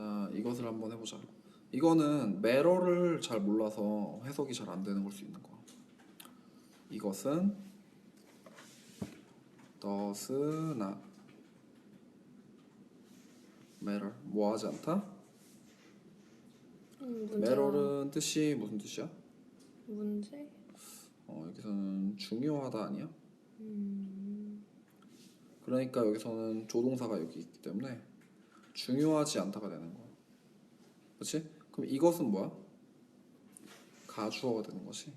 자, 이것을 한번 해보자. 이거는 매러를 잘 몰라서 해석이 잘 안 되는 걸 수 있는 거야. 이것은 does not matter. 뭐하지 않다? 음, matter는 뜻이 무슨 뜻이야? 문제? 어, 여기서는 중요하다 아니야? 음, 그러니까 여기서는 조동사가 여기 있기 때문에 중요하지 않다가 되는 거야. 그렇지? 그럼 이것은 뭐야? 가주어가 되는 거지.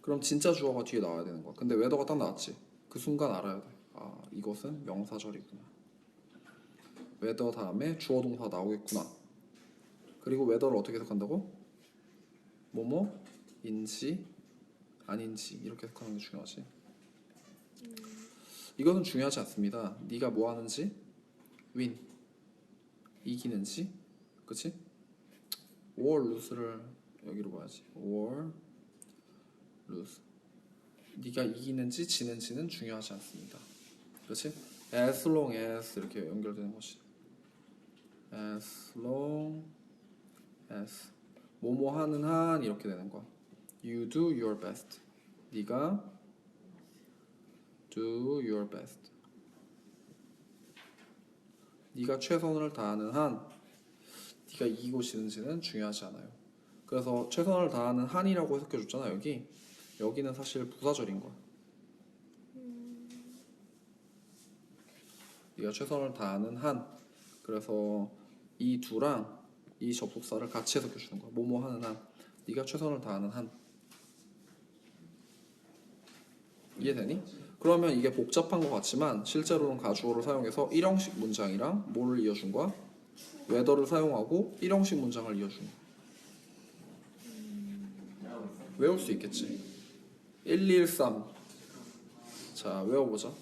그럼 진짜 주어가 뒤에 나와야 되는 거야. 근데 웨더가 딱 나왔지. 그 순간 알아야 돼. 아, 이것은 명사절이구나. 웨더 다음에 주어 동사 나오겠구나. 그리고 웨더를 어떻게 해석한다고? 뭐뭐 인지 아닌지 이렇게 해석하는 게 중요하지. 이거는 중요하지 않습니다. 네가 뭐 하는지, win 이기는지, 그렇지? or lose를 여기로 봐야지. or lose. 네가 이기는지 지는지는 중요하지 않습니다. 그렇지? as long as 이렇게 연결되는 것이. as long as 뭐뭐 하는 한 이렇게 되는 거야. You do your best. 네가 do your best. 네가 최선을 다하는 한 네가 이기고 지는지는 중요하지 않아요. 그래서 최선을 다하는 한이라고 해석해 줬잖아 여기. 여기는 사실 부사절인 거야. 네가 최선을 다하는 한. 그래서 이 두랑 이 접속사를 같이 해석해 주는 거야. 뭐뭐 하는 한. 네가 최선을 다하는 한. 이해되니? 그러면 이게 복잡한 것 같지만 실제로는 가주어를 사용해서 일형식 문장이랑 뭐를 이어준 거야? 웨더를 사용하고 일형식 문장을 이어준 거야. 외울 수 있겠지. 1, 2, 1, 3. 자, 외워보자.